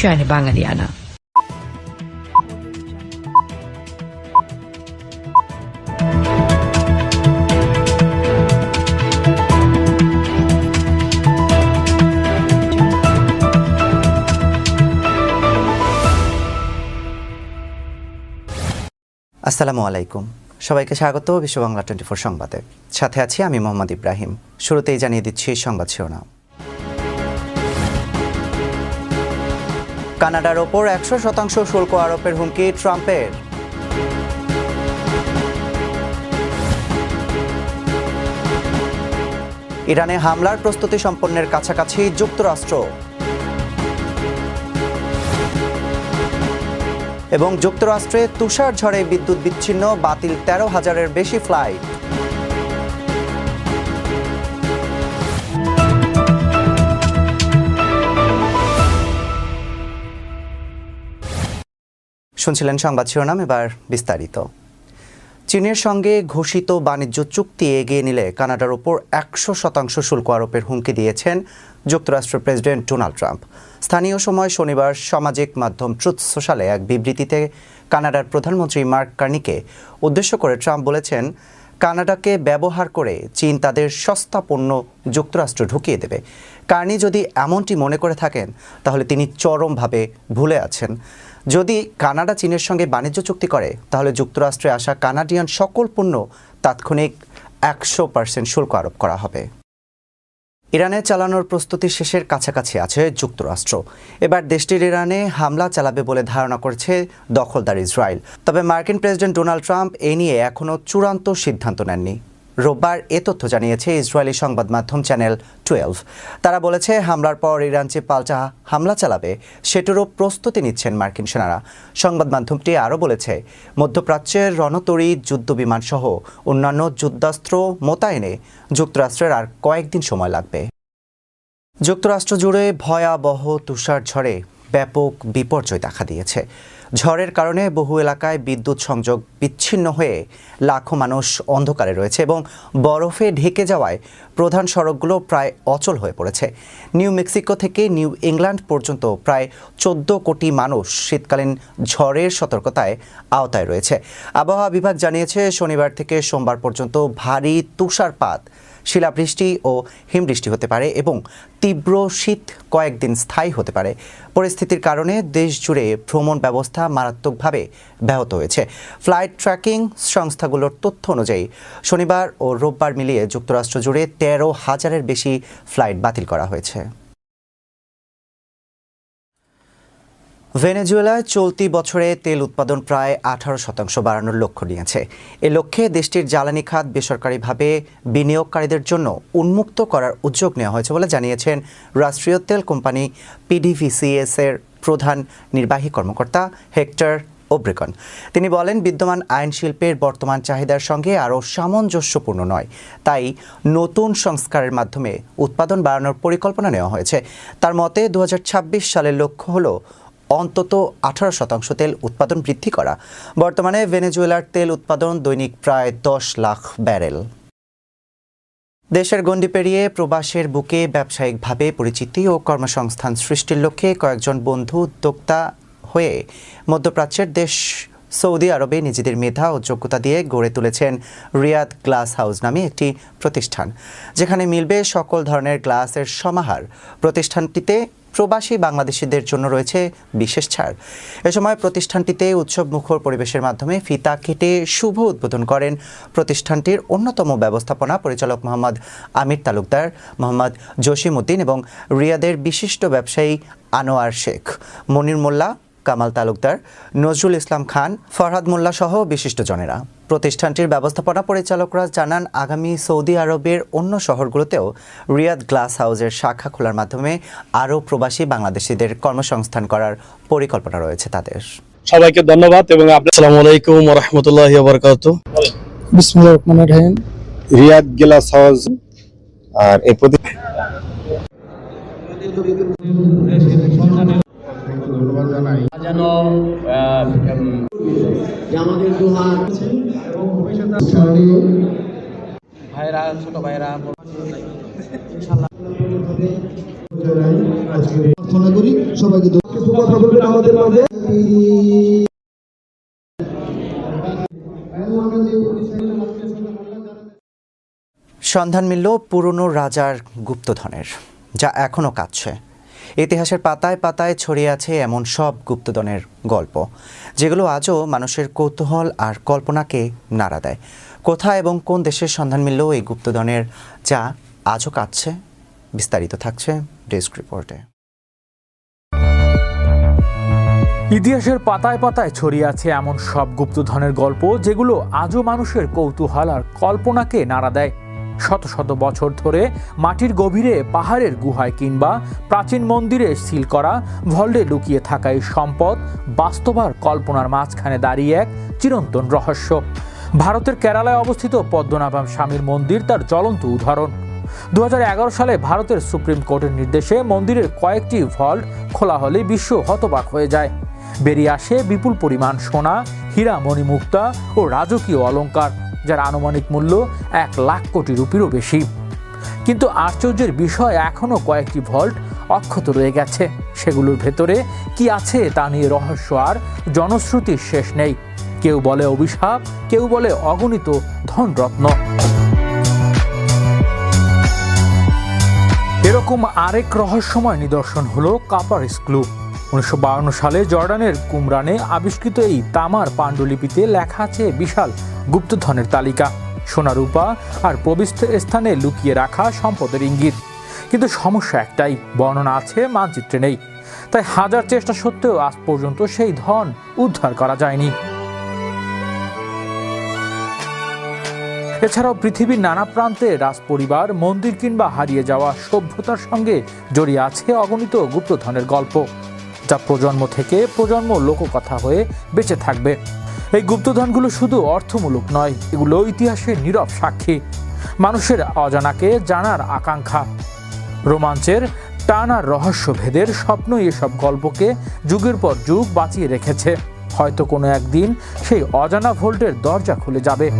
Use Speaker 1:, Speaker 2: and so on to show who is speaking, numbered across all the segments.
Speaker 1: Shani Bangaliana.
Speaker 2: আসসালামু আলাইকুম। সবাইকে স্বাগত বিশ্ব বাংলা টোয়েন্টি ফোর সংবাদে। সাথে আছি আমি মোহাম্মদ ইব্রাহিম। শুরুতেই জানিয়ে দিচ্ছি সংবাদ শিরোনাম। কানাডার ওপর একশো শতাংশ শুল্ক আরোপের হুমকি ট্রাম্পের। ইরানে হামলার প্রস্তুতি সম্পন্নের কাছাকাছি যুক্তরাষ্ট্র। এবং যুক্তরাষ্ট্রে তুষার ঝড়ে বিদ্যুৎ বিচ্ছিন্ন, বাতিল তেরো হাজারের বেশি ফ্লাইট। শুনছিলেন সংবাদ শিরোনাম, এবার বিস্তারিত। চীনের সঙ্গে ঘোষিত বাণিজ্য চুক্তি এগিয়ে নিলে কানাডার ওপর একশো শতাংশ শুল্ক আরোপের হুমকি দিয়েছেন যুক্তরাষ্ট্রের প্রেসিডেন্ট ডোনাল্ড ট্রাম্প। স্থানীয় সময় শনিবার সামাজিক মাধ্যম ট্রুথ সোশ্যালে এক বিবৃতিতে কানাডার প্রধানমন্ত্রী মার্ক কার্নিকে উদ্দেশ্য করে ট্রাম্প বলেছেন, কানাডাকে ব্যবহার করে চীন তাদের সস্তা পণ্য যুক্তরাষ্ট্র ঢুকিয়ে দেবে। কার্নি যদি এমনটি মনে করে থাকেন, তাহলে তিনি চরমভাবে ভুলে আছেন। যদি কানাডা চীনের সঙ্গে বাণিজ্য চুক্তি করে, তাহলে যুক্তরাষ্ট্রে আসা কানাডিয়ান সকল পণ্য তাৎক্ষণিক একশো পার্সেন্ট শুল্ক আরোপ করা হবে। ইরানে চালানোর প্রস্তুতি শেষের কাছাকাছি আছে যুক্তরাষ্ট্র। এবার দেশটির ইরানে হামলা চালাবে বলে ধারণা করছে দখলদার ইসরায়েল। তবে মার্কিন প্রেসিডেন্ট ডোনাল্ড ট্রাম্প এ নিয়ে এখনও চূড়ান্ত সিদ্ধান্ত নেননি। রোববার এ তথ্য জানিয়েছে ইসরায়েলি সংবাদ মাধ্যম চ্যানেল টুয়েলভ। তারা বলেছে, হামলার পর ইরান যে পাল্টা হামলা চালাবে, সেটারও প্রস্তুতি নিচ্ছেন মার্কিন সেনারা। সংবাদ মাধ্যমটি আরও বলেছে, মধ্যপ্রাচ্যের রণতরী যুদ্ধবিমান সহ অন্যান্য যুদ্ধাস্ত্র মোতায়েনে যুক্তরাষ্ট্রের আর কয়েকদিন সময় লাগবে। যুক্তরাষ্ট্র জুড়ে ভয়াবহ তুষার ঝড়ে ব্যাপক বিপর্যয় দেখা দিয়েছে। ঝড়ের কারণে বহু এলাকায় বিদ্যুৎ সংযোগ বিচ্ছিন্ন হয়ে লাখো মানুষ অন্ধকারে রয়েছে এবং বরফে ঢেকে যাওয়ায় প্রধান সড়কগুলো প্রায় অচল হয়ে পড়েছে। নিউ মেক্সিকো থেকে নিউ ইংল্যান্ড পর্যন্ত প্রায় চোদ্দ কোটি মানুষ শীতকালীন ঝড়ের সতর্কতায় আওতায় রয়েছে। আবহাওয়া বিভাগ জানিয়েছে, শনিবার থেকে সোমবার পর্যন্ত ভারী তুষারপাত, শিলাবৃষ্টি ও হিমবৃষ্টি হতে পারে এবং তীব্র শীত কয়েকদিন স্থায়ী হতে পারে। পরিস্থিতির কারণে দেশ জুড়ে ভ্রমণ ব্যবস্থা মারাত্মকভাবে ব্যাহত হয়েছে। ফ্লাইট ট্র্যাকিং সংস্থাগুলোর তথ্য অনুযায়ী, শনিবার ও রোববার মিলিয়ে যুক্তরাষ্ট্র জুড়ে তেরো হাজারের বেশি ফ্লাইট বাতিল করা হয়েছে। ভেনেজুয়েলায় চলতি বছরে তেল উৎপাদন প্রায় আঠারো শতাংশ বাড়ানোর লক্ষ্য নিয়েছে। এ লক্ষ্যে দেশটির জ্বালানি খাত বেসরকারিভাবে বিনিয়োগকারীদের জন্য উন্মুক্ত করার উদ্যোগ নেওয়া হয়েছে বলে জানিয়েছেন রাষ্ট্রীয় তেল কোম্পানি পিডিভিসিএস এর প্রধান নির্বাহী কর্মকর্তা হেক্টর ওব্রেকন তিনি বলেন, বিদ্যমান আইন শিল্পের বর্তমান চাহিদার সঙ্গে আরও সামঞ্জস্যপূর্ণ নয়। তাই নতুন সংস্কারের মাধ্যমে উৎপাদন বাড়ানোর পরিকল্পনা নেওয়া হয়েছে। তার মতে দু হাজার ছাব্বিশ সালের লক্ষ্য হলো অন্তত আঠারো শতাংশ তেল উৎপাদন বৃদ্ধি করা। বর্তমানে ভেনেজুয়েলার তেল উৎপাদন দৈনিক প্রায় দশ লাখ ব্যারেল। দেশের গণ্ডি পেরিয়ে প্রবাসের বুকে ব্যবসায়িকভাবে পরিচিতি ও কর্মসংস্থান সৃষ্টির লক্ষ্যে কয়েকজন বন্ধু উদ্যোক্তা হয়ে মধ্যপ্রাচ্যের দেশ সৌদি আরবে নিজেদের মেধা ও যোগ্যতা দিয়ে গড়ে তুলেছেন রিয়াদ গ্লাস হাউস নামে একটি প্রতিষ্ঠান, যেখানে মিলবে সকল ধরনের গ্লাসের সমাহার। প্রতিষ্ঠানটিতে প্রবাসী বাংলাদেশিদের জন্য রয়েছে বিশেষ ছাড়। এ সময় প্রতিষ্ঠানটিতে উৎসব মুখর পরিবেশের মাধ্যমে ফিতা কেটে শুভ উদ্বোধন করেন প্রতিষ্ঠানটির অন্যতম ব্যবস্থাপনা পরিচালক মোহাম্মদ আমির তালুকদার, মোহাম্মদ জসিম উদ্দিন এবং রিয়াদের বিশিষ্ট ব্যবসায়ী আনোয়ার শেখ, মনির মোল্লা কামাল তালুকদার নজরুল ইসলাম খান ফরহাদ মোল্লা সহ বিশিষ্টজনেরা। প্রতিষ্ঠানটির ব্যবস্থাপনা পরিচালকরা জানান আগামী সৌদি আরবের অন্য শহরগুলোতেও রিয়াদ গ্লাস হাউসের শাখা খোলার মাধ্যমে আরও প্রবাসী বাংলাদেশিদের কর্মসংস্থান করার পরিকল্পনা রয়েছে তাদের।
Speaker 3: সবাইকে ধন্যবাদ এবং
Speaker 4: আসসালামু আলাইকুম রহমতুল্লাহ বারকাত
Speaker 5: বিসমুল্লাহ রহমান রহিম।
Speaker 6: রিয়াদ গ্লাস হাউস আর এই প্রতি
Speaker 7: যেন ভাইরা ছোট ভাইরা
Speaker 5: প্রার্থনা করি সবাইকে
Speaker 1: কথা বলবেন আমাদের মাঝে?
Speaker 2: সন্ধান মিলল পুরনো রাজার গুপ্তধনের যা এখনও কাঁদছে। ইতিহাসের পাতায় পাতায় ছড়িয়ে আছে এমন সব গুপ্তধনের গল্প, যেগুলো আজও মানুষের কৌতূহল আর কল্পনাকে নাড়া দেয়। কোথায় এবং কোন দেশের সন্ধান মিলল এই গুপ্তধনের, যা আজও কাঁদছে, বিস্তারিত থাকছে ডেস্ক রিপোর্টে।
Speaker 8: ইতিহাসের পাতায় পাতায় ছড়িয়ে আছে এমন সব গুপ্তধনের গল্প, যেগুলো আজও মানুষের কৌতূহল আর কল্পনাকে নাড়া দেয়। শত শত বছর ধরে মাটির গভীরে পাহাড়ের গুহায় কিংবা প্রাচীন মন্দিরে সিল করা, ভল্ডে লুকিয়ে থাকা এই সম্পদ বাস্তবার কল্পনার মাঝখানে দাঁড়িয়ে এক চিরন্তন রহস্য। ভারতের কেরালায় অবস্থিত পদ্মনাভাম স্বামীর মন্দির তার জ্বলন্ত উদাহরণ। দু হাজার এগারো সালে ভারতের সুপ্রিম কোর্টের নির্দেশে মন্দিরের কয়েকটি ভল্ট খোলা হলে বিশ্ব হতবাক হয়ে যায়। বেরিয়ে আসে বিপুল পরিমাণ সোনা হীরা মণিমুক্তা ও রাজকীয় অলংকার। যার আনুমানিক মূল্য এক লাখ কোটি রুপিরও বেশি। কিন্তু আশ্চর্যের বিষয়, এখনও কয়েকটি ভল্ট অক্ষত রয়ে গেছে। সেগুলোর ভেতরে কি আছে তা নিয়ে রহস্য আর জনশ্রুতির শেষ নেই। কেউ বলে অভিশাপ, কেউ বলে অগণিত ধনরত্ন। এরকম আরেক রহস্যময় নিদর্শন হলো কাপার স্ক্লু উনিশশো সালে জর্ডানের কুমরানে আবিষ্কৃত এই তামার পাণ্ডুলিপিতে লেখা আছে বিশাল গুপ্তধনের তালিকা। সোনা রূপা আর প্রবিষ্ট স্থানে লুকিয়ে রাখা সম্পদের ইঙ্গিত। কিন্তু সমস্যা একটাই, বর্ণনা আছে, মানচিত্রে নেই। তাই হাজার চেষ্টা সত্ত্বেও আজ পর্যন্ত সেই ধন উদ্ধার করা যায়নি। এছাড়াও পৃথিবীর নানা প্রান্তে রাজপরিবার, মন্দির কিংবা হারিয়ে যাওয়া সভ্যতার সঙ্গে জড়িয়ে আছে অগণিত গুপ্তধনের গল্প। যা প্রজন্ম থেকে প্রজন্ম লোককথা হয়ে বেঁচে থাকবে। এই গুপ্তধনগুলো শুধু অর্থমূলক নয়, এগুলো ইতিহাসের নীরব সাক্ষী, মানুষের অজানাকে জানার আকাঙ্ক্ষা। রোমাঞ্চের টান রহস্যভেদের স্বপ্ন এসব গল্পকে যুগের পর যুগ বাঁচিয়ে রেখেছে। হয়তো কোনো একদিন সেই অজানা ভোল্টের দরজা খুলে যাবে।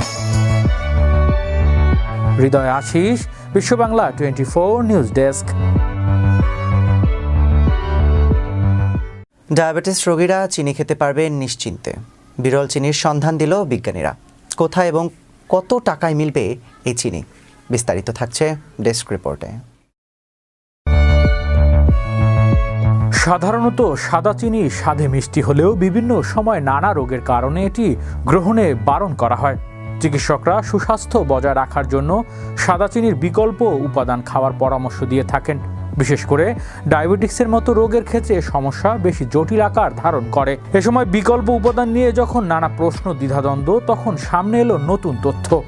Speaker 8: Hriday Ashis, Bishwa Bangla twenty four news desk.
Speaker 2: Diabetes রোগীরা চিনি খেতে পারবে নিশ্চিন্তে। বিরল চিনির সন্ধান দিল বিজ্ঞানীরা। কোথায় এবং কত টাকায় মিলবে এই চিনি? বিস্তারিত থাকছে ডেস্ক রিপোর্টে।
Speaker 8: সাধারণত সাদা চিনি স্বাদে মিষ্টি হলেও বিভিন্ন সময় নানা রোগের কারণে এটি গ্রহণে বারণ করা হয়। চিকিৎসকরা সুস্বাস্থ্য বজায় রাখার জন্য সাদা চিনির বিকল্প উপাদান খাওয়ার পরামর্শ দিয়ে থাকেন। বিশেষ করে ডায়াবেটিক্সের মতো রোগের ক্ষেত্রে সমস্যা বেশি জটিল আকার ধারণ করে। এ সময় বিকল্প উপাদান নিয়ে যখন নানা প্রশ্ন, দ্বিধাদ্বন্দ্ব, তখন সামনে এলো নতুন তথ্য।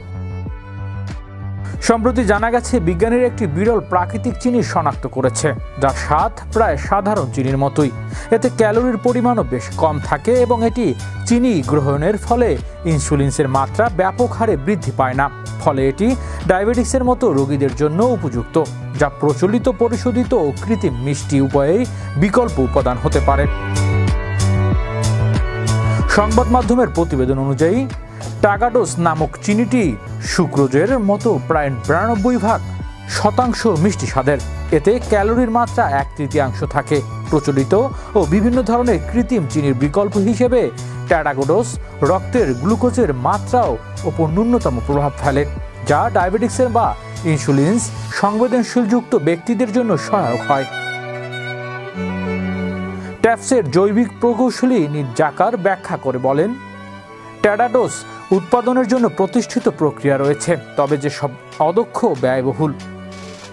Speaker 8: সম্প্রতি জানা গেছে, বিজ্ঞানীর একটি বিরল প্রাকৃতিক চিনি শনাক্ত করেছে, যার স্বাদ প্রায় সাধারণ চিনির মতোই। এতে ক্যালোরির পরিমাণও বেশ কম থাকে এবং এটি চিনি গ্রহণের ফলে ইনসুলিনসের মাত্রা ব্যাপক হারে বৃদ্ধি পায় না। ফলে এটি ডায়াবেটিক্সের মতো রোগীদের জন্য উপযুক্ত, যা প্রচলিত, পরিশোধিত ও কৃত্রিম মিষ্টি উপায়েই বিকল্প উপাদান হতে পারে। সংবাদ মাধ্যমের প্রতিবেদন অনুযায়ী টাগাডোস নামক চিনিটি সুক্রোজের মতো প্রায় বিরানব্বই ভাগ শতাংশ মিষ্টি স্বাদের। এতে ক্যালোরির মাত্রা এক তৃতীয়াংশ থাকে। প্রচলিত ও বিভিন্ন ধরনের কৃত্রিম চিনির বিকল্প হিসেবে ট্যাডাগোডোস রক্তের গ্লুকোজের মাত্রাও ওপর ন্যূনতম প্রভাব ফেলে, যা ডায়াবেটিক্সের বা ইনসুলিনস সংবেদনশীলযুক্ত ব্যক্তিদের জন্য সহায়ক হয়। ট্যাপসের জৈবিক প্রকৌশলী নিজ জাকার ব্যাখ্যা করে বলেন ট্যাডাডোস উৎপাদনের জন্য প্রতিষ্ঠিত প্রক্রিয়া রয়েছে, তবে যে সব অদক্ষ ব্যয়বহুল।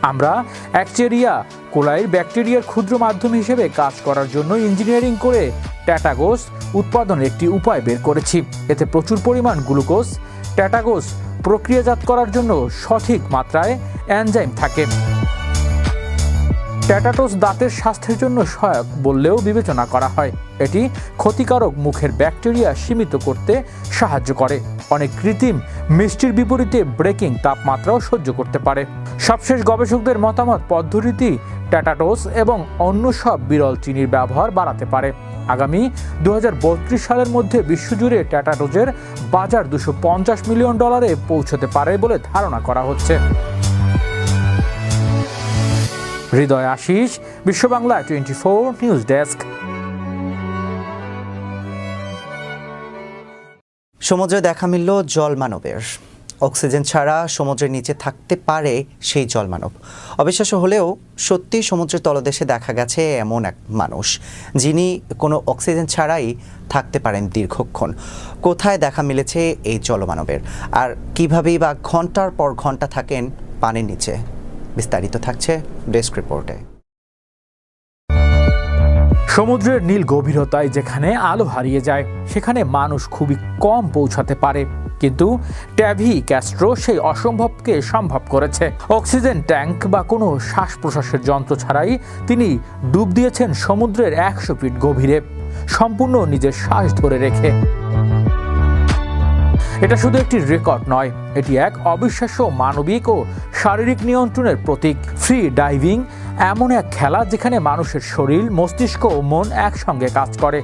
Speaker 8: আমরা অ্যাকচেরিয়া কোলাইর ব্যাকটেরিয়ার ক্ষুদ্র মাধ্যম হিসেবে কাজ করার জন্য ইঞ্জিনিয়ারিং করে ট্যাটাগোস উৎপাদনের একটি উপায় বের করেছি। এতে প্রচুর পরিমাণ গ্লুকোজ, ট্যাটাগোস প্রক্রিয়াজাত করার জন্য সঠিক মাত্রায় অ্যানজাইম থাকে। ট্যাটাটোস দাঁতের স্বাস্থ্যের জন্য সহায়ক বললেও বিবেচনা করা হয়। এটি ক্ষতিকারক মুখের ব্যাকটেরিয়া সীমিত করতে সাহায্য করে। অনেক কৃত্রিম মিষ্টির বিপরীতে ব্রেকিং তাপমাত্রাও সহ্য করতে পারে। সবশেষ গবেষকদের মতামত পদ্ধতি ট্যাটাটোস এবং অন্য সব বিরল চিনির ব্যবহার বাড়াতে পারে। আগামী দু হাজার বত্রিশ সালের মধ্যে বিশ্বজুড়ে ট্যাটাটোজের বাজার দুশো মিলিয়ন ডলারে পৌঁছতে পারে বলে ধারণা করা হচ্ছে। Hriday Ashis, Bishwa Bangla twenty four news desk.
Speaker 2: সমুদ্রে দেখা মিলল জল মানবের অক্সিজেন ছাড়া সমুদ্রের নিচে থাকতে পারে সেই জলমানব। অবিশ্বাস্য হলেও সত্যি সমুদ্রের তলদেশে দেখা গেছে এমন এক মানুষ, যিনি কোনো অক্সিজেন ছাড়াই থাকতে পারেন দীর্ঘক্ষণ। কোথায় দেখা মিলেছে এই জলমানবের? আর কীভাবেই বা ঘণ্টার পর ঘণ্টা থাকেন পানির নিচে? বিস্তারিত থাকছে ডেস্ক রিপোর্টে।
Speaker 8: সমুদ্রের নীল গভীরতায় যেখানে আলো হারিয়ে যায়, সেখানে মানুষ খুবই কম পৌঁছাতে পারে। কিন্তু ট্যাভি ক্যাস্ট্রো সেই অসম্ভবকে সম্ভব করেছে। অক্সিজেন ট্যাঙ্ক বা কোনো শ্বাস প্রশ্বাসের যন্ত্র ছাড়াই তিনি ডুব দিয়েছেন সমুদ্রের একশো ফিট গভীরে। সম্পূর্ণ নিজের শ্বাস ধরে রেখে। এটা শুধু একটি রেকর্ড নয়, এটি এক অবিশ্বাস্য মানবিক ও শারীরিক নিয়ন্ত্রণের প্রতীক। ফ্রি ডাইভিং এমন এক খেলা যেখানে মানুষের শরীর, মস্তিষ্ক ও মন একসঙ্গে কাজ করে।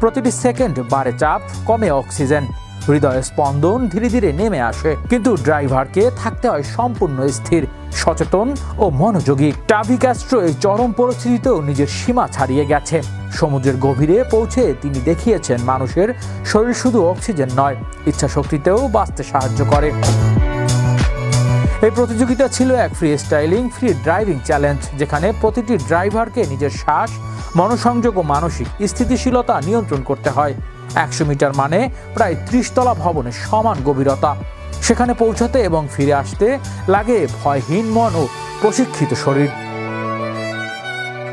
Speaker 8: প্রতিটি সেকেন্ড বাড়ে চাপ, কমে অক্সিজেন হৃদয়ের স্পন্দন ধীরে ধীরে নেমে আসে, কিন্তু ড্রাইভারকে থাকতে হয় সম্পূর্ণ স্থির, সচেতন ও মনোযোগী। টাভি এই চরম পরিস্থিতিতেও নিজের সীমা ছাড়িয়ে গেছে। সমুদ্রের গভীরে পৌঁছে তিনি দেখিয়েছেন মানুষের শরীর শুধু অক্সিজেন নয় ইচ্ছা শক্তিতেও বাঁচতে সাহায্য করে। এই প্রতিযোগিতা ছিল এক free styling free driving challenge যেখানে প্রতিটি ড্রাইভারকে নিজের শ্বাস, মনোসংযোগ ও মানসিক স্থিতিশীলতা নিয়ন্ত্রণ করতে হয়। একশো মিটার মানে প্রায় ত্রিশতলা ভবনের সমান গভীরতা। সেখানে পৌঁছাতে এবং ফিরে আসতে লাগে ভয়হীন মন ও প্রশিক্ষিত শরীর।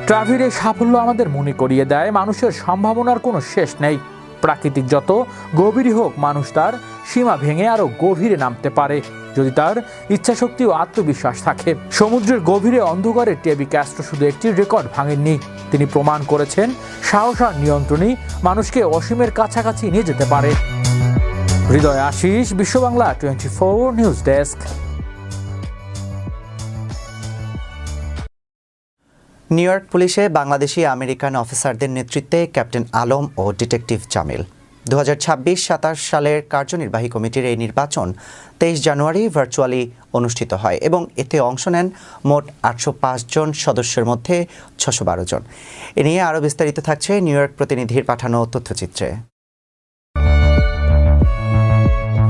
Speaker 8: ট্রাভির এই সাফল্য আমাদের মনে করিয়ে দেয়, মানুষের সম্ভাবনার কোনো শেষ নেই। প্রাকৃতিক যত গভীরই হোক মানুষ তার সীমা ভেঙে আরও গভীরে নামতে পারে। যদি তার ইচ্ছাশক্তি ও আত্মবিশ্বাস থাকে। সমুদ্রের গভীরে অন্ধকারে টেবি ক্যাস্ট্রো শুধু একটি রেকর্ড ভাঙেননি। তিনি প্রমাণ করেছেন, সাহস আর নিয়ন্ত্রণই মানুষকে অসীমের কাছাকাছি নিয়ে যেতে পারে। Hriday Ashis Bishwa Bangla twenty four news desk.
Speaker 2: New York পুলিশে বাংলাদেশি আমেরিকান অফিসারদের নেতৃত্বে ক্যাপ্টেন আলম ও ডিটেকটিভ জামিল। দু হাজার সালের কার্যনির্বাহী কমিটির এই নির্বাচন তেইশ জানুয়ারি ভার্চুয়ালি অনুষ্ঠিত হয় এবং এতে অংশ নেন মোট আটশো জন সদস্যের মধ্যে ছশো জন। এ নিয়ে আরও বিস্তারিত থাকছে নিউ ইয়র্ক প্রতিনিধির পাঠানো তথ্যচিত্রে।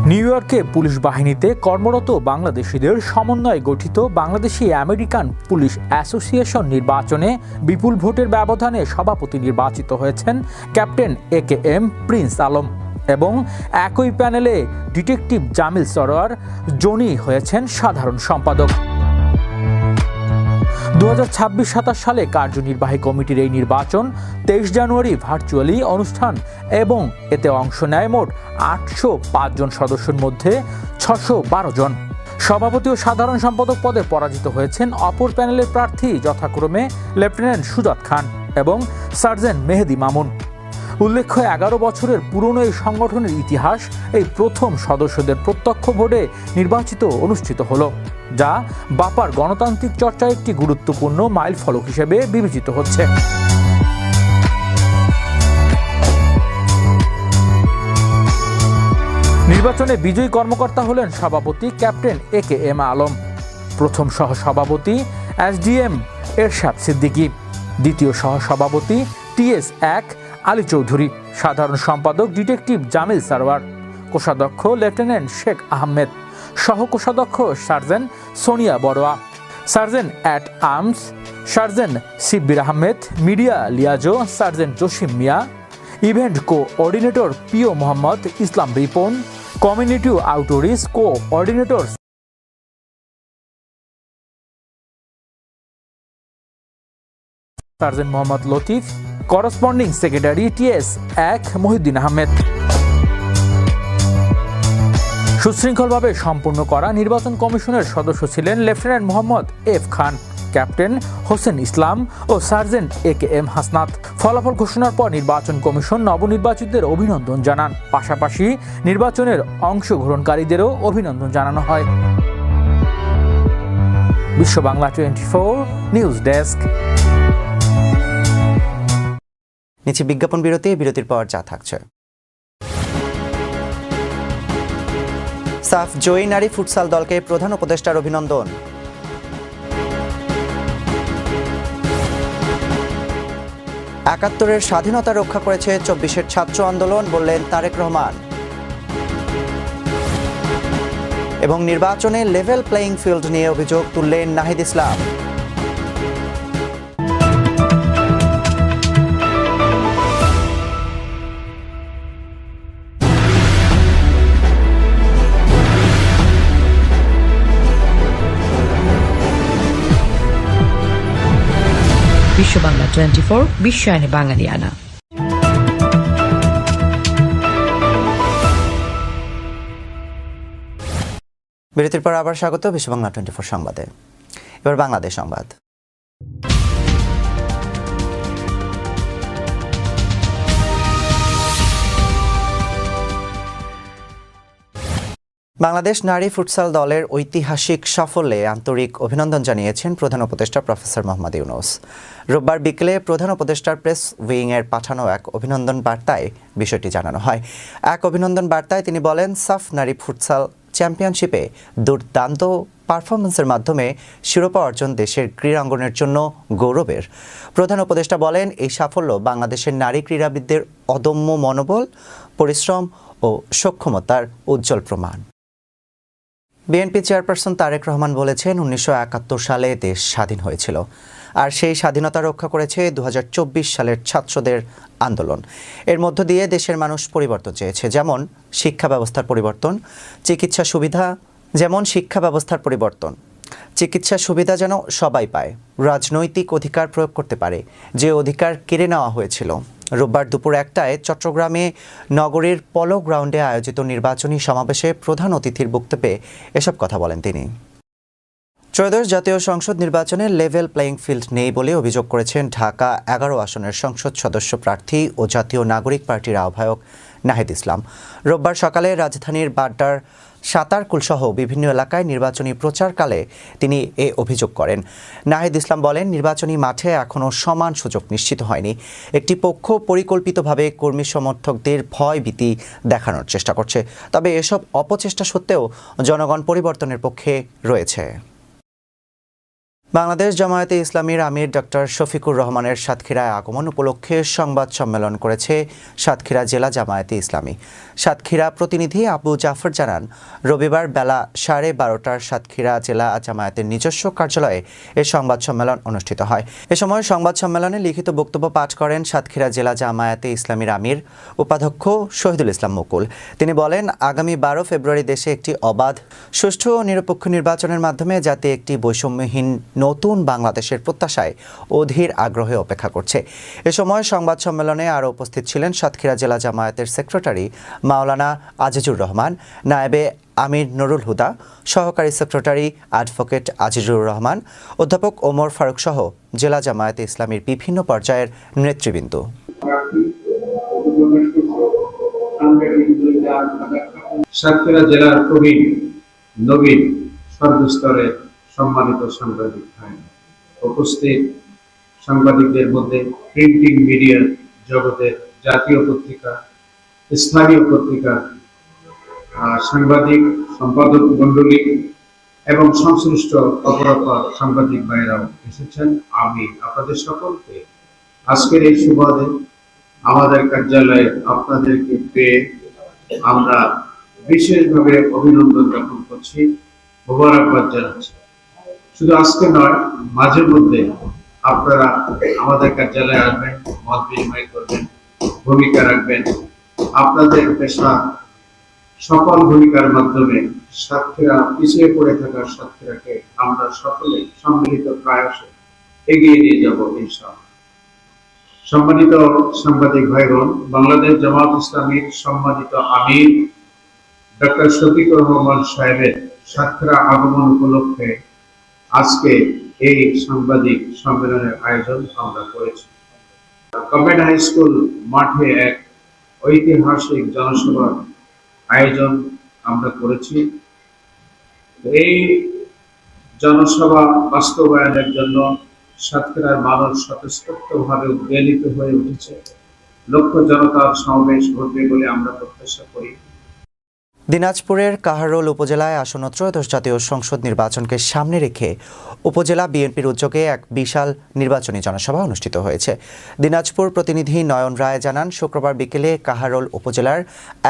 Speaker 8: নিউ ইয়র্কে পুলিশ বাহিনীতে কর্মরত বাংলাদেশিদের সমন্বয়ে গঠিত বাংলাদেশি আমেরিকান পুলিশ অ্যাসোসিয়েশন নির্বাচনে বিপুল ভোটের ব্যবধানে সভাপতি নির্বাচিত হয়েছেন captain A K M Prince Alam এবং একই প্যানেলে ডিটেকটিভ জামিল সরোয়ার জনি হয়েছেন সাধারণ সম্পাদক। দু হাজার ছাব্বিশ সাতাশ সালে কার্যনির্বাহী কমিটির এই নির্বাচন তেইশ জানুয়ারি ভার্চুয়ালি অনুষ্ঠান এবং এতে অংশ নেয় মোট আটশো জন সদস্যের মধ্যে ছশো বারো জন। সভাপতি ও সাধারণ সম্পাদক পদে পরাজিত হয়েছেন অপর প্যানেলের প্রার্থী যথাক্রমে লেফটেন্যান্ট সুজাত খান এবং সার্জেন্ট মেহেদি মামুন। উল্লেখ্য, এগারো বছরের পুরনো এই সংগঠনের ইতিহাস এই প্রথম সদস্যদের প্রত্যক্ষ ভোটে নির্বাচিত অনুষ্ঠিত হলো। যা বাপার গণতান্ত্রিক চর্চায় একটি গুরুত্বপূর্ণ মাইল ফলক হিসেবে বিবেচিত হচ্ছে। নির্বাচনে বিজয়ী কর্মকর্তা হলেন সভাপতি captain A K M Alam. প্রথম সহ সভাপতি এসডিএম এরশাদ সিদ্দিকী। দ্বিতীয় সহ সভাপতি টিএস এক আলী চৌধুরী। সাধারণ সম্পাদক ডিটেকটিভ জামিল সারওয়ার। কোষাধ্যক্ষ লেফটেন্যান্ট শেখ আহমেদ। সহ কোষাধ্যক্ষ sergeant Sonia Barua sergeant at arms, sergeant Shibbir Ahmed, media liaison, sergeant Jasim Mia, event coordinator PO Mohammad Islam Ripon, community outreach coordinator sergeant Mohammad Latif, corresponding secretary TS এক মহিউদ্দিন আহমেদ। সুশৃঙ্খলভাবে সম্পূর্ণ করা নির্বাচন কমিশনের সদস্য ছিলেন lieutenant Mohammad F Khan, captain Hossain Islam O sergeant A K M Hasnat. ফলাফল ঘোষণার পর নির্বাচন কমিশন নবনির্বাচিতদের অভিনন্দন জানান। পাশাপাশি নির্বাচনের অংশগ্রহণকারীদেরও অভিনন্দন জানানো হয়। Bishwa Bangla twenty four news desk.
Speaker 2: নিচে বিজ্ঞাপন বিরতি, বিরতির পর যা থাকছে। সাফ জয়ী নারী ফুটসাল দলকে প্রধান উপদেষ্টার অভিনন্দন। একাত্তরের স্বাধীনতা রক্ষা করেছে চব্বিশের ছাত্র আন্দোলন বললেন তারেক রহমান। এবং নির্বাচনে লেভেল প্লেয়িং ফিল্ড নিয়ে অভিযোগ তুললেন নাহিদ ইসলাম।
Speaker 1: বিশ্ব বাংলা টোয়েন্টি ফোর বিশ্বায়নে বাঙালিয়ানা
Speaker 2: বিরতির পর আবার স্বাগত, বিশ্ববাংলা টোয়েন্টি ফোর সংবাদে। এবার বাংলাদেশ সংবাদ। বাংলাদেশ নারী ফুটসাল দলের ঐতিহাসিক সাফল্যে আন্তরিক অভিনন্দন জানিয়েছেন প্রধান উপদেষ্টা প্রফেসর মোহাম্মদ ইউনুস। রোববার বিকেলে প্রধান উপদেষ্টার প্রেস উইংয়ের পাঠানো এক অভিনন্দন বার্তায় বিষয়টি জানানো হয়। এক অভিনন্দন বার্তায় তিনি বলেন, সাফ নারী ফুটসাল চ্যাম্পিয়নশিপে দুর্দান্ত পারফরমেন্সের মাধ্যমে শিরোপা অর্জন দেশের ক্রীড়াঙ্গনের জন্য গৌরবের। প্রধান উপদেষ্টা বলেন, এই সাফল্য বাংলাদেশের নারী ক্রীড়াবিদদের অদম্য মনোবল, পরিশ্রম ও সক্ষমতার উজ্জ্বল প্রমাণ। বিএনপি চেয়ারপারসন তারেক রহমান বলেছেন উনিশশো একাত্তর সালে দেশ স্বাধীন হয়েছিল। আর সেই স্বাধীনতা রক্ষা করেছে দু হাজার চব্বিশ সালের ছাত্রদের আন্দোলন। এর মধ্য দিয়ে দেশের মানুষ পরিবর্তন চেয়েছে, যেমন শিক্ষা ব্যবস্থার পরিবর্তন, চিকিৎসা সুবিধা, যেমন শিক্ষা ব্যবস্থার পরিবর্তন। চিকিৎসা সুবিধা যেন সবাই পায়, রাজনৈতিক অধিকার প্রয়োগ করতে পারে, যে অধিকার কেড়ে নেওয়া হয়েছিল। রোববার দুপুর একটায় চট্টগ্রামে নগরীর পলো গ্রাউন্ডে আয়োজিত নির্বাচনী সমাবেশে প্রধান অতিথির বক্তব্যে এসব কথা বলেন তিনি। ত্রয়োদশ জাতীয় সংসদ নির্বাচনে লেভেল প্লেয়িং ফিল্ড নেই বলে অভিযোগ করেছেন ঢাকা এগারো আসনের সংসদ সদস্য প্রার্থী ও জাতীয় নাগরিক পার্টির আহ্বায়ক নাহিদ ইসলাম। রোববার সকালে রাজধানীর বাড্ডার সাতারকুল সহ বিভিন্ন এলাকায় নির্বাচনী প্রচারকালে তিনি এ অভিযোগ করেন। নাহিদ ইসলাম বলেন, নির্বাচনী মাঠে এখনও সমান সুযোগ নিশ্চিত হয়নি। একটি পক্ষ পরিকল্পিতভাবে কর্মী সমর্থকদের ভয় ভীতি দেখানোর চেষ্টা করছে। তবে এসব অপচেষ্টা সত্ত্বেও জনগণ পরিবর্তনের পক্ষে রয়েছে। বাংলাদেশ জামায়াতে ইসলামীর আমির ডক্টর শফিকুর রহমানের সাতক্ষীরায় আগমন উপলক্ষে সংবাদ সম্মেলন করেছে সাতক্ষীরা জেলা জামায়াতে ইসলামী। সাতক্ষীরা প্রতিনিধি আবু জাফর জানান, রবিবার বেলা সাড়ে বারোটার সাতক্ষীরা জেলা জামায়াতের নিজস্ব কার্যালয়ে এ সংবাদ সম্মেলন অনুষ্ঠিত হয়। এ সময় সংবাদ সম্মেলনে লিখিত বক্তব্য পাঠ করেন সাতক্ষীরা জেলা জামায়াতে ইসলামীর আমির উপাধ্যক্ষ শহীদুল ইসলাম মুকুল। তিনি বলেন, আগামী বারো ফেব্রুয়ারি দেশে একটি অবাধ, সুষ্ঠু ও নিরপেক্ষ নির্বাচনের মাধ্যমে যাতে একটি বৈষম্যহীন নতুন বাংলাদেশের প্রত্যাশায় অধীর আগ্রহে অপেক্ষা করছে। এ সময় সংবাদ সম্মেলনে আরও উপস্থিত ছিলেন সাতক্ষীরা জেলা জামায়াতের সেক্রেটারি মাওলানা আজিজুর রহমান, নায়েবে আমির নুরুল হুদা, সহকারী সেক্রেটারি অ্যাডভোকেট আজিজুর রহমান, অধ্যাপক ওমর ফারুক সহ জেলা জামায়াতে ইসলামীর বিভিন্ন পর্যায়ের নেতৃবৃন্দ।
Speaker 9: সাতক্ষীরা জেলার প্রবীণ নবীন সর্বস্তরের সম্মানিত সাংবাদিক ভাই, উপস্থিত সাংবাদিকদের মধ্যে প্রিন্টিং মিডিয়া জগতের জাতীয় পত্রিকা, স্থানীয় পত্রিকা সাংবাদিক সম্পাদক মণ্ডলী এবং সংশ্লিষ্ট অপরাপর সাংবাদিক ভাইরাও এসেছেন। আমি আপনাদের সকলকে আজকের এই সুবাদে আমাদের কার্যালয়ে আপনাদেরকে পেয়ে আমরা বিশেষভাবে অভিনন্দন জ্ঞাপন করছি। মোবারকবাদ জানাচ্ছি। শুধু আজকে নয়, মাঝে মধ্যে আপনারা আমাদের কার্যালয়ে আসবেন, মত বিনিময় করবেন, ভূমিকা রাখবেন। আপনাদের পেশা সকল ভূমিকার মাধ্যমে সাতক্ষীরা পিছিয়ে পড়ে থাকা সাতক্ষীরাকে আমরা সকলে সম্মিলিত প্রয়াসে এগিয়ে নিয়ে যাব ইনশাআল্লাহ। সম্মানিত সাংবাদিক ভাই বোন বাংলাদেশ জামাত ইসলামীর সম্মানিত আমির ডক্টর শফিকুর রহমান সাহেবের সাতক্ষীরা আগমন উপলক্ষে আজকে এই সাংবাদিক সম্মেলনের আয়োজন আমরা করেছি। কমেন্ট হাই স্কুল মাঠে এক ঐতিহাসিক জনসভার আয়োজন আমরা করেছি। এই জনসভা বাস্তবায়নের জন্য সাতক্ষীরার মানুষ স্বতঃস্ফূর্তভাবে উদ্বেলিত হয়ে উঠেছে। লক্ষ্য জনতার সমাবেশ ঘটবে বলে আমরা প্রত্যাশা করি।
Speaker 2: দিনাজপুরের কাহারোল উপজেলায় আসন্ন ত্রয়োদশ জাতীয় সংসদ নির্বাচনকে সামনে রেখে উপজেলা বিএনপির উদ্যোগে এক বিশাল নির্বাচনী জনসভা অনুষ্ঠিত হয়েছে। দিনাজপুর প্রতিনিধি নয়ন রায় জানান, শুক্রবার বিকেলে কাহারোল উপজেলার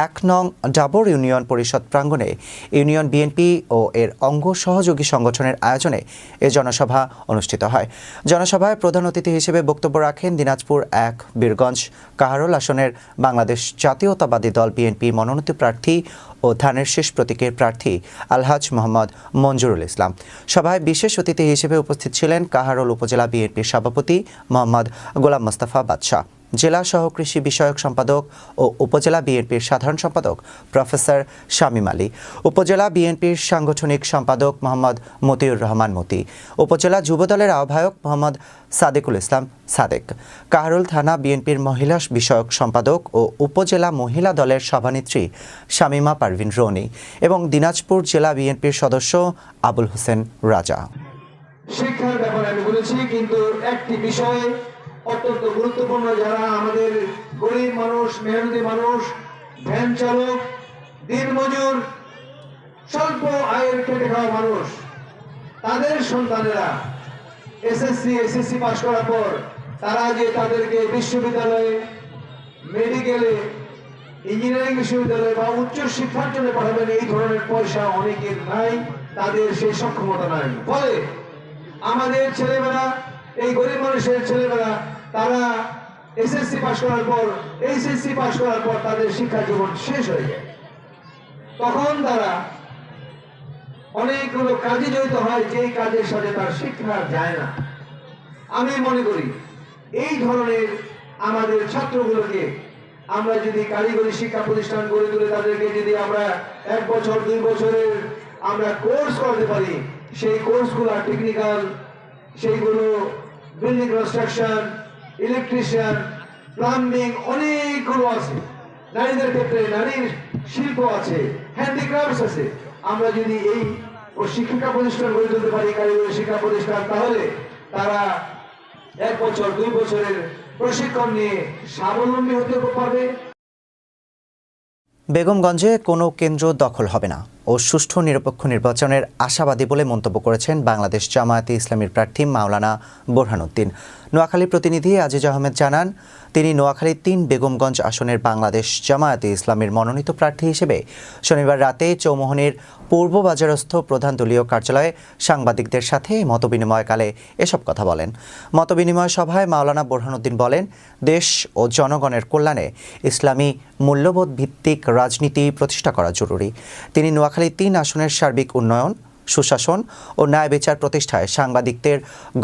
Speaker 2: এক নং ডাবর ইউনিয়ন পরিষদ প্রাঙ্গণে ইউনিয়ন বিএনপি ও এর অঙ্গ সহযোগী সংগঠনের আয়োজনে এ জনসভা অনুষ্ঠিত হয়। জনসভায় প্রধান অতিথি হিসেবে বক্তব্য রাখেন দিনাজপুর এক বীরগঞ্জ কাহারোল আসনের বাংলাদেশ জাতীয়তাবাদী দল বিএনপি মনোনীত প্রার্থী ও ধানের শেষ প্রতীকের প্রার্থী আলহাজ মোহাম্মদ মঞ্জুরুল ইসলাম। সভায় বিশেষ অতিথি হিসেবে উপস্থিত ছিলেন কাহারোল উপজেলা বিএনপির সভাপতি মোহাম্মদ গোলাম মোস্তাফা বাদশাহ। জেলা সহকৃষি বিষয়ক সম্পাদক ও উপজেলা বিএনপির সাধারণ সম্পাদক প্রফেসর শামীম আলী, উপজেলা বিএনপির সাংগঠনিক সম্পাদক মোহাম্মদ মতিউর রহমান মতি, উপজেলা যুবদলের আহ্বায়ক মোহাম্মদ সাদেকুল ইসলাম সাদেক, কাহারুল থানা বিএনপির মহিলা বিষয়ক সম্পাদক ও উপজেলা মহিলা দলের সভানেত্রী শামীমা পারভিন রনি এবং দিনাজপুর জেলা বিএনপির সদস্য আবুল হোসেন রাজা।
Speaker 10: শিক্ষার ব্যাপারে আমি বলেছি, কিন্তু একটি বিষয় অত্যন্ত গুরুত্বপূর্ণ যারা আমাদের গরিব মানুষ, মেহনতি মানুষ, ভ্যান চালক, দিনমজুর, স্বল্প আয়ের খেটে খাওয়া মানুষ, তাদের সন্তানেরা এসএসসি এসএসসি পাশ করার পর তারা যে তাদেরকে বিশ্ববিদ্যালয়ে, মেডিকেলে, ইঞ্জিনিয়ারিং বিশ্ববিদ্যালয়ে বা উচ্চ শিক্ষার জন্য পাঠাবেন, এই ধরনের পয়সা অনেকের নাই, তাদের সেই সক্ষমতা নাই। ফলে আমাদের ছেলেমেয়েরা, এই গরিব মানুষের ছেলেমেয়েরা তারা এসএসসি পাশ করার পর এইচএসসি পাশ করার পর তাদের শিক্ষা জীবন শেষ হয়ে যায়। তখন তারা অনেকগুলো কাজে জড়িত হয়, যেই কাজের সাথে তার শিক্ষা যায় না। আমি মনে করি, এই ধরনের আমাদের ছাত্রগুলোকে আমরা যদি কারিগরি শিক্ষা প্রতিষ্ঠান গড়ে তুলে তাদেরকে যদি আমরা এক বছর, দুই বছরের আমরা কোর্স করতে পারি, সেই কোর্সগুলো টেকনিক্যাল সেইগুলো বিল্ডিং কনস্ট্রাকশন ইলেকট্রিশিয়ান প্লাম্বিং অনেকগুলো আছে। নারীদের ক্ষেত্রে নারীর শিল্প আছে হ্যান্ডিক্রাফটস আছে। আমরা যদি এই ও শিক্ষা প্রতিষ্ঠান গড়ে তুলতে পারি, কারিগরি শিক্ষা প্রতিষ্ঠান, তাহলে তারা এক বছর, দুই বছরের প্রশিক্ষণ নিয়ে স্বাবলম্বী হতে পারবে।
Speaker 2: বেগমগঞ্জে কোনো কেন্দ্র দখল হবে না ও সুষ্ঠু নিরপেক্ষ নির্বাচনের আশাবাদী বলে মন্তব্য করেছেন বাংলাদেশ জামায়াতে ইসলামীর প্রার্থী মাওলানা বোরহানুদ্দিন নোয়াখালী প্রতিনিধি আজিজ আহমেদ জানান, তিনি নোয়াখালীর তিন বেগমগঞ্জ আসনের বাংলাদেশ জামায়াতে ইসলামের মনোনীত প্রার্থী হিসেবে শনিবার রাতে চৌমোহনীর পূর্ব বাজারস্থ প্রধান দলীয় কার্যালয়ে সাংবাদিকদের সাথে মতবিনিময়কালে এসব কথা বলেন। মতবিনিময় সভায় মাওলানা বোরহানুদ্দিন বলেন, দেশ ও জনগণের কল্যাণে ইসলামী মূল্যবোধ ভিত্তিক রাজনীতি প্রতিষ্ঠা করা জরুরি। তিনি নোয়াখালী তিন আসনের সার্বিক উন্নয়ন সুশাসন ও ন্যায় বিচার প্রতিষ্ঠায় সাংবাদিকদের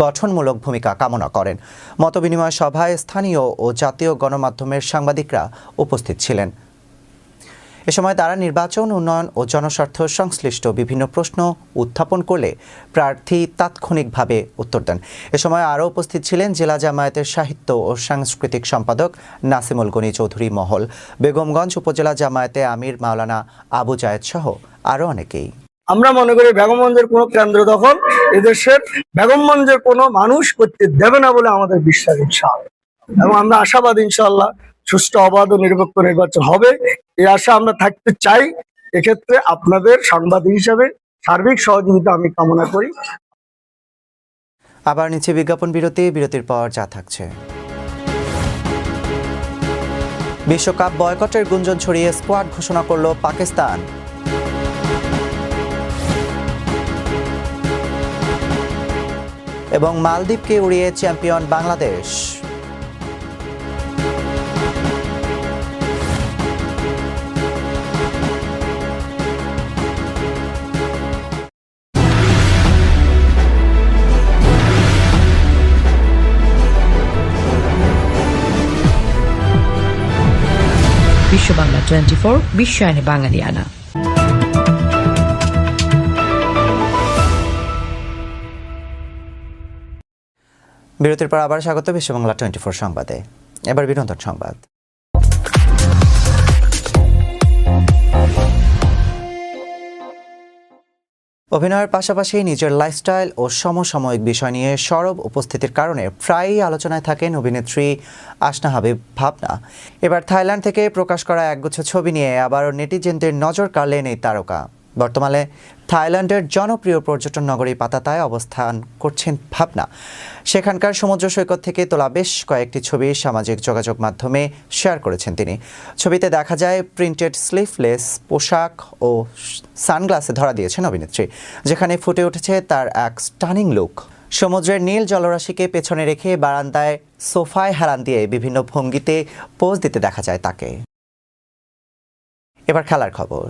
Speaker 2: গঠনমূলক ভূমিকা কামনা করেন। মতবিনিময় সভায় স্থানীয় ও জাতীয় গণমাধ্যমের সাংবাদিকরা উপস্থিত ছিলেন। এ সময় তারা নির্বাচন, উন্নয়ন ও জনস্বার্থ সংশ্লিষ্ট বিভিন্ন প্রশ্ন উত্থাপন করলে প্রার্থী তাৎক্ষণিকভাবে উত্তর দেন। এ সময় আরও উপস্থিত ছিলেন জেলা জামায়াতের সাহিত্য ও সাংস্কৃতিক সম্পাদক নাসিমুল গনি চৌধুরী মহল। বেগমগঞ্জ উপজেলা জামায়াতে আমির মাওলানা আবু জায়েদ সহ আরও অনেকেই।
Speaker 5: আমরা মনে করি বেগমগঞ্জের কোনো কেন্দ্র দখল এদেশের বেগমগঞ্জের কোনো মানুষ করতে দেবে না বলে আমাদের বিশ্বাস ইনশাআল্লাহ। এবং আমরা আশাবাদ ইনশাআল্লাহ সুষ্ঠু, অবাধ ও নিরপেক্ষ নির্বাচন হবে। এই আশা আমরা থাকতে চাই। এক্ষেত্রে আপনাদের সাংবাদিক হিসাবে সার্বিক সহযোগিতা আমি কামনা করি।
Speaker 2: আবার নিচে বিজ্ঞাপন বিরতি। বিরতির পর যা থাকছে। বিশ্বকাপ বয়কটের গুঞ্জন ছড়িয়ে স্কোয়াড ঘোষণা করল পাকিস্তান। এবং মালদ্বীপকে উড়িয়ে চ্যাম্পিয়ন বাংলাদেশ।
Speaker 1: বিশ্ব বাংলা টোয়েন্টি ফোর বিশ্বায়নে বাঙালিয়ানা।
Speaker 2: বিরতির পর আবার স্বাগত বিশ্ব বাংলা টোয়েন্টি ফোর সংবাদে। এবার বিনোদন সংবাদ। অভিনয়ের পাশাপাশি নিজের লাইফস্টাইল ও সমসাময়িক বিষয় নিয়ে সরব উপস্থিতির কারণে প্রায়ই আলোচনায় থাকেন অভিনেত্রী আসনা হাবিব ভাবনা। এবার থাইল্যান্ড থেকে প্রকাশ করা একগুচ্ছ ছবি নিয়ে আবারও নেটিজেনদের নজর কাড়লেন এই তারকা। বর্তমানে থাইল্যান্ডের জনপ্রিয় পর্যটন নগরী পাতাতায় অবস্থান করছেন ভাবনা। সেখানকার সমুদ্র সৈকত থেকে তোলা বেশ কয়েকটি ছবি সামাজিক যোগাযোগ মাধ্যমে শেয়ার করেছেন তিনি। ছবিতে দেখা যায় প্রিন্টেড স্লিভলেস, পোশাক ও সানগ্লাসে ধরা দিয়েছেন অভিনেত্রী, যেখানে ফুটে উঠেছে তার এক স্টানিং লুক। সমুদ্রের নীল জলরাশিকে পেছনে রেখে বারান্দায় সোফায় হেলান দিয়ে বিভিন্ন ভঙ্গিতে পোজ দিতে দেখা যায় তাকে। এবার খেলার খবর।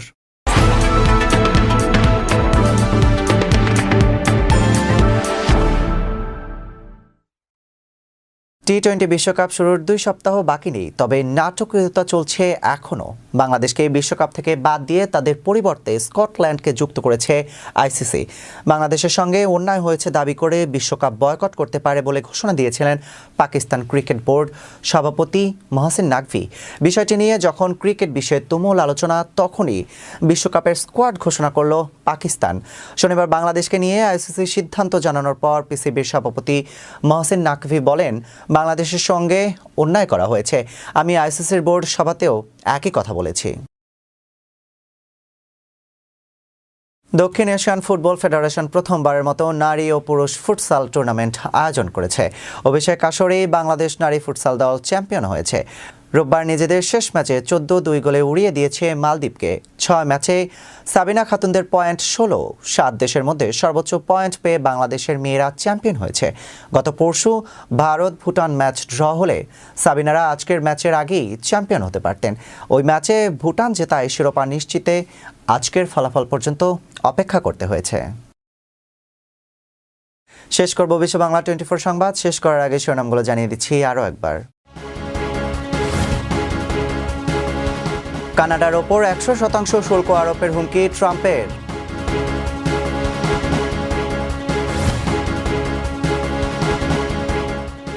Speaker 2: টি টোয়েন্টি বিশ্বকাপ শুরুর দুই সপ্তাহ বাকি নেই, তবে নাটকীয়তা চলছে এখনও। বাংলাদেশকে বিশ্বকাপ থেকে বাদ দিয়ে তাদের পরিবর্তে স্কটল্যান্ডকে যুক্ত করেছে আইসিসি। বাংলাদেশের সঙ্গে অন্যায় হয়েছে দাবি করে বিশ্বকাপ বয়কট করতে পারে বলে ঘোষণা দিয়েছিলেন পাকিস্তান ক্রিকেট বোর্ড সভাপতি মহসিন নাকভি। বিষয়টি নিয়ে যখন ক্রিকেট বিষয়ে তুমুল আলোচনা, তখনই বিশ্বকাপের স্কোয়াড ঘোষণা করল পাকিস্তান। শনিবার বাংলাদেশকে নিয়ে আইসিসির সিদ্ধান্ত জানানোর পর পিসিবির সভাপতি মহসিন নাকভি বলেন বাংলাদেশের সঙ্গে অন্যায় করা হয়েছে। আমি আইসিসির বোর্ড সভাতেও একই কথা বলেছি। দক্ষিণ এশিয়ান ফুটবল ফেডারেশন প্রথমবারের মতো নারী ও পুরুষ ফুটসাল টুর্নামেন্ট আয়োজন করেছে। অভিষেক আসরে বাংলাদেশ নারী ফুটসাল দল চ্যাম্পিয়ন হয়েছে। রোববার নিজেদের শেষ ম্যাচে চোদ্দ দুই গোলে উড়িয়ে দিয়েছে মালদ্বীপকে। ছয় ম্যাচে সাবিনা খাতুনদের পয়েন্ট ষোলো, সাত দেশের মধ্যে সর্বোচ্চ পয়েন্ট পেয়ে বাংলাদেশের মেয়েরা চ্যাম্পিয়ন হয়েছে। গত পরশু ভারত ভুটান ম্যাচ ড্র হলে সাবিনারা আজকের ম্যাচের আগেই চ্যাম্পিয়ন হতে পারতেন। ওই ম্যাচে ভুটান জেতায় শিরোপা নিশ্চিতে আজকের ফলাফল পর্যন্ত অপেক্ষা করতে হয়েছে। শেষ করব বিশ্ব বাংলা টোয়েন্টি ফোর সংবাদ। শেষ করার আগে শিরোনামগুলো জানিয়ে দিচ্ছি আরও একবার। কানাডার ওপর একশো শতাংশ শুল্ক আরোপের হুমকি ট্রাম্পের।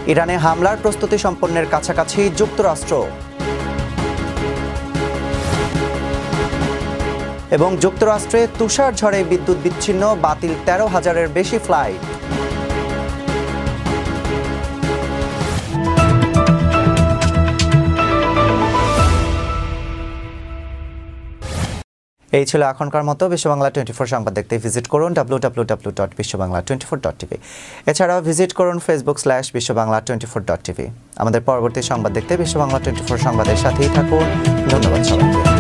Speaker 2: ইরানে হামলার প্রস্তুতি সম্পন্নের কাছাকাছি যুক্তরাষ্ট্র। এবং যুক্তরাষ্ট্রে তুষার ঝড়ে বিদ্যুৎ বিচ্ছিন্ন, বাতিল তেরো হাজারের বেশি ফ্লাইট। এই ছিল এখনকার মতো বিশ্ববাংলা টোয়েন্টি ফোর সংবাদ দেখতে ভিজিট করুন W W W dot Bishwa Bangla twenty four dot TV এছাড়াও ভিজিট করুন Facebook slash Bishwa Bangla twenty four dot TV আমাদের পরবর্তী সংবাদ দেখতে বিশ্ববাংলা টোয়েন্টি ফোর সংবাদের সাথেই থাকুন। ধন্যবাদ সবাইকে।